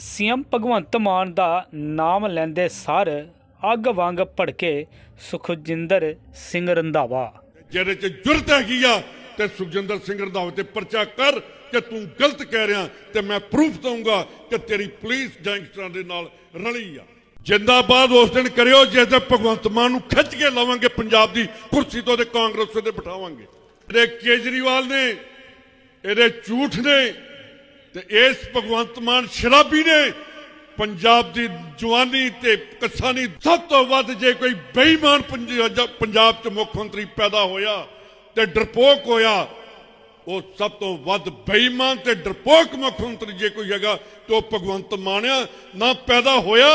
CM Bhagwant Mann ਦਾ ਨਾਮ ਲੈਂਦੇ ਸਾਰ ਅੱਗ ਵਾਂਗ ਭੜਕੇ ਸੁਖਜਿੰਦਰ ਸਿੰਘ ਰੰਧਾਵਾ। ਜਿਹਦੇ ਚ ਜੁਰਤ ਹੈਗੀ ਆ ਤੇ ਸੁਖਜਿੰਦਰ ਸਿੰਘ ਰੰਧਾਵੇ ਤੇ ਪਰਚਾ ਕਰ ਕਿ ਤੂੰ ਗਲਤ ਕਹਿ ਰਿਹਾ ਤੇ ਮੈਂ ਪ੍ਰੂਫ ਦਊਂਗਾ ਕਿ ਤੇਰੀ ਪੁਲਿਸ ਗੈਂਗਸਟਰਾਂ ਦੇ ਨਾਲ ਰਲੀ ਆ। ਜਿੰਦਾਬਾਦ ਉਸ ਦਿਨ ਕਰਿਓ ਜਿਸ ਦਿਨ ਭਗਵੰਤ ਮਾਨ ਨੂੰ ਖਿੱਚ ਕੇ ਲਾਵਾਂਗੇ ਪੰਜਾਬ ਦੀ ਕੁਰਸੀ ਤੋਂ ਤੇ ਕਾਂਗਰਸ ਤੇ ਬਿਠਾਵਾਂਗੇ। ਇਹਦੇ ਕੇਜਰੀਵਾਲ ਨੇ, ਇਹਦੇ ਝੂਠ ਨੇ ਤੇ ਇਸ ਭਗਵੰਤ ਮਾਨ ਸ਼ਰਾਬੀ ਨੇ ਪੰਜਾਬ ਦੀ ਜਵਾਨੀ ਤੇ ਕਿਸਾਨੀ ਸਭ ਤੋਂ ਵੱਧ ਜੇ ਕੋਈ ਬੇਈਮਾਨ ਪੰਜਾਬ ਚ ਮੁੱਖ ਮੰਤਰੀ ਪੈਦਾ ਹੋਇਆ ਤੇ ਡਰਪੋਕ ਹੋਇਆ, ਉਹ ਸਭ ਤੋਂ ਵੱਧ ਬੇਈਮਾਨ ਤੇ ਡਰਪੋਕ ਮੁੱਖ ਮੰਤਰੀ ਜੇ ਕੋਈ ਹੈਗਾ ਤੇ ਉਹ ਭਗਵੰਤ ਮਾਨਿਆ ਨਾ ਪੈਦਾ ਹੋਇਆ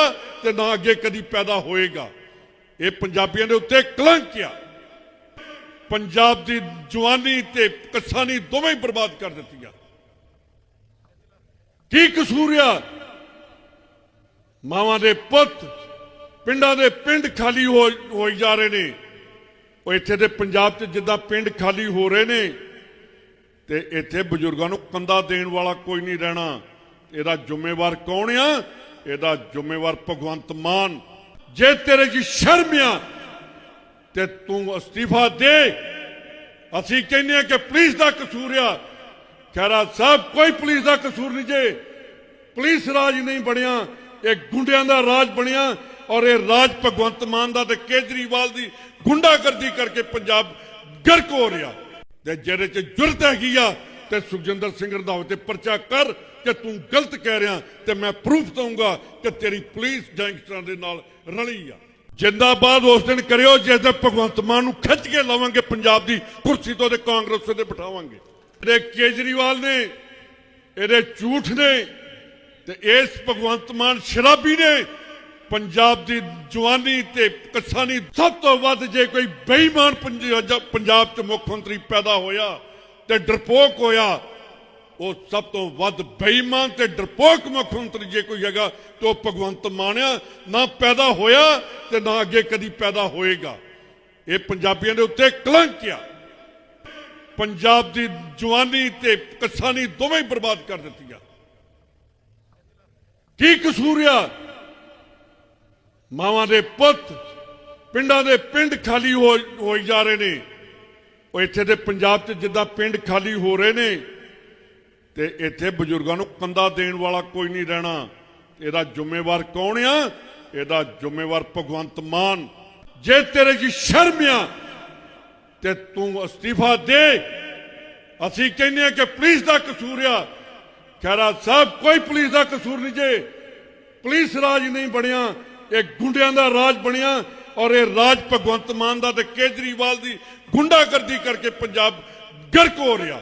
ਤੇ ਨਾ ਅੱਗੇ ਕਦੀ ਪੈਦਾ ਹੋਏਗਾ। ਇਹ ਪੰਜਾਬੀਆਂ ਦੇ ਉੱਤੇ ਕਲੰਕ ਆ। ਪੰਜਾਬ ਦੀ ਜਵਾਨੀ ਤੇ ਕਿਸਾਨੀ ਦੋਵੇਂ ਬਰਬਾਦ ਕਰ ਦਿੱਤੀਆਂ। ਕੀ ਕਸੂਰ ਆ? ਮਾਵਾਂ ਦੇ ਪੁੱਤ ਪਿੰਡਾਂ ਦੇ ਪਿੰਡ ਖਾਲੀ ਹੋ ਹੋਈ ਜਾ ਰਹੇ ਨੇ। ਉਹ ਇੱਥੇ ਦੇ ਪੰਜਾਬ 'ਚ ਜਿੱਦਾਂ ਪਿੰਡ ਖਾਲੀ ਹੋ ਰਹੇ ਨੇ, ਤੇ ਇੱਥੇ ਬਜ਼ੁਰਗਾਂ ਨੂੰ ਕੰਦਾ ਦੇਣ ਵਾਲਾ ਕੋਈ ਨਹੀਂ ਰਹਿਣਾ। ਇਹਦਾ ਜ਼ਿੰਮੇਵਾਰ ਕੌਣ ਆ? ਇਹਦਾ ਜ਼ਿੰਮੇਵਾਰ ਭਗਵੰਤ ਮਾਨ। ਜੇ ਤੇਰੇ 'ਚ ਸ਼ਰਮ ਆ, ਤੇ ਤੂੰ ਅਸਤੀਫਾ ਦੇ। ਅਸੀਂ ਕਹਿੰਦੇ ਆ ਕਿ ਪੁਲਿਸ ਦਾ ਕਸੂਰ ਆ। ਖੈਰਾ ਸਾਹਿਬ ਕੋਈ ਪੁਲਿਸ ਦਾ ਕਸੂਰ ਨਹੀਂ ਜੇ। ਪੁਲਿਸ ਰਾਜ ਨਹੀਂ ਬਣਿਆ, ਇਹ ਗੁੰਡਿਆਂ ਦਾ ਰਾਜ ਬਣਿਆ ਔਰ ਇਹ ਰਾਜ ਭਗਵੰਤ ਮਾਨ ਦਾ ਤੇ ਕੇਜਰੀਵਾਲ ਦੀ ਗੁੰਡਾਗਰਦੀ ਕਰਕੇ ਪੰਜਾਬ ਗਰਕ ਹੋ ਰਿਹਾ। ਤੇ ਜਿਹੜੇ ਚ ਜੁਰਤ ਹੈਗੀ ਆ, ਤੇ ਸੁਖਜਿੰਦਰ ਸਿੰਘ ਰੰਧਾਵਾ ਤੇ ਪਰਚਾ ਕਰ ਕਿ ਤੂੰ ਗਲਤ ਕਹਿ ਰਿਹਾ, ਤੇ ਮੈਂ ਪ੍ਰੂਫ ਦਊਂਗਾ ਕਿ ਤੇਰੀ ਪੁਲਿਸ ਗੈਂਗਸਟਰਾਂ ਦੇ ਨਾਲ ਰਲੀ ਆ। ਜਿੰਦਾਬਾਦ ਉਸ ਦਿਨ ਕਰਿਓ, ਜਿਸ ਦਿਨ ਭਗਵੰਤ ਮਾਨ ਨੂੰ ਖਿੱਚ ਕੇ ਲਾਵਾਂਗੇ, ਪੰਜਾਬ ਦੀ ਕੁਰਸੀ ਤੋਂ ਤੇ ਕਾਂਗਰਸ ਤੇ ਬਿਠਾਵਾਂਗੇ। ਇਹਦੇ ਕੇਜਰੀਵਾਲ ਨੇ, ਇਹਦੇ ਝੂਠ ਨੇ ਤੇ ਇਸ ਭਗਵੰਤ ਮਾਨ ਸ਼ਰਾਬੀ ਨੇ ਪੰਜਾਬ ਦੀ ਜਵਾਨੀ ਤੇ ਕਿਸਾਨੀ ਸਭ ਤੋਂ ਵੱਧ ਜੇ ਕੋਈ ਬੇਈਮਾਨ ਪੰਜਾਬ ਚ ਮੁੱਖ ਮੰਤਰੀ ਪੈਦਾ ਹੋਇਆ ਤੇ ਡਰਪੋਕ ਹੋਇਆ, ਉਹ ਸਭ ਤੋਂ ਵੱਧ ਬੇਈਮਾਨ ਤੇ ਡਰਪੋਕ ਮੁੱਖ ਮੰਤਰੀ ਜੇ ਕੋਈ ਹੈਗਾ ਤੇ ਉਹ ਭਗਵੰਤ ਮਾਨਿਆ ਨਾ ਪੈਦਾ ਹੋਇਆ ਤੇ ਨਾ ਅੱਗੇ ਕਦੀ ਪੈਦਾ ਹੋਏਗਾ। ਇਹ ਪੰਜਾਬੀਆਂ ਦੇ ਉੱਤੇ ਕਲੰਕ ਆ। ਪੰਜਾਬ ਦੀ ਜਵਾਨੀ ਤੇ ਕਿਸਾਨੀ ਦੋਵੇਂ ਹੀ ਬਰਬਾਦ ਕਰ ਦਿੱਤੀਆਂ। ਕੀ ਕਸੂਰ ਆ? ਮਾਵਾਂ ਦੇ ਪੁੱਤ ਪਿੰਡਾਂ ਦੇ ਪਿੰਡ ਖਾਲੀ ਹੋ ਹੋਈ ਜਾ ਰਹੇ ਨੇ। ਉਹ ਇੱਥੇ ਦੇ ਪੰਜਾਬ 'ਚ ਜਿੱਦਾਂ ਪਿੰਡ ਖਾਲੀ ਹੋ ਰਹੇ ਨੇ, ਤੇ ਇੱਥੇ ਬਜ਼ੁਰਗਾਂ ਨੂੰ ਕੰਦਾ ਦੇਣ ਵਾਲਾ ਕੋਈ ਨਹੀਂ ਰਹਿਣਾ। ਇਹਦਾ ਜ਼ਿੰਮੇਵਾਰ ਕੌਣ ਆ? ਇਹਦਾ ਜ਼ਿੰਮੇਵਾਰ ਭਗਵੰਤ ਮਾਨ। ਜੇ ਤੇਰੇ 'ਚ ਸ਼ਰਮ ਆ ਤੇ ਤੂੰ ਅਸਤੀਫਾ ਦੇ। ਅਸੀਂ ਕਹਿੰਦੇ ਆ ਕਿ ਪੁਲਿਸ ਦਾ ਕਸੂਰ ਆ। ਖੈਰਾ ਸਾਹਿਬ, ਕੋਈ ਪੁਲਿਸ ਦਾ ਕਸੂਰ ਨਹੀਂ ਜੇ। ਪੁਲਿਸ ਰਾਜ ਨਹੀਂ ਬਣਿਆ, ਇਹ ਗੁੰਡਿਆਂ ਦਾ ਰਾਜ ਬਣਿਆ ਔਰ ਇਹ ਰਾਜ ਭਗਵੰਤ ਮਾਨ ਦਾ ਤੇ ਕੇਜਰੀਵਾਲ ਦੀ ਗੁੰਡਾਗਰਦੀ ਕਰਕੇ ਪੰਜਾਬ ਗਰਕ ਹੋ ਰਿਹਾ।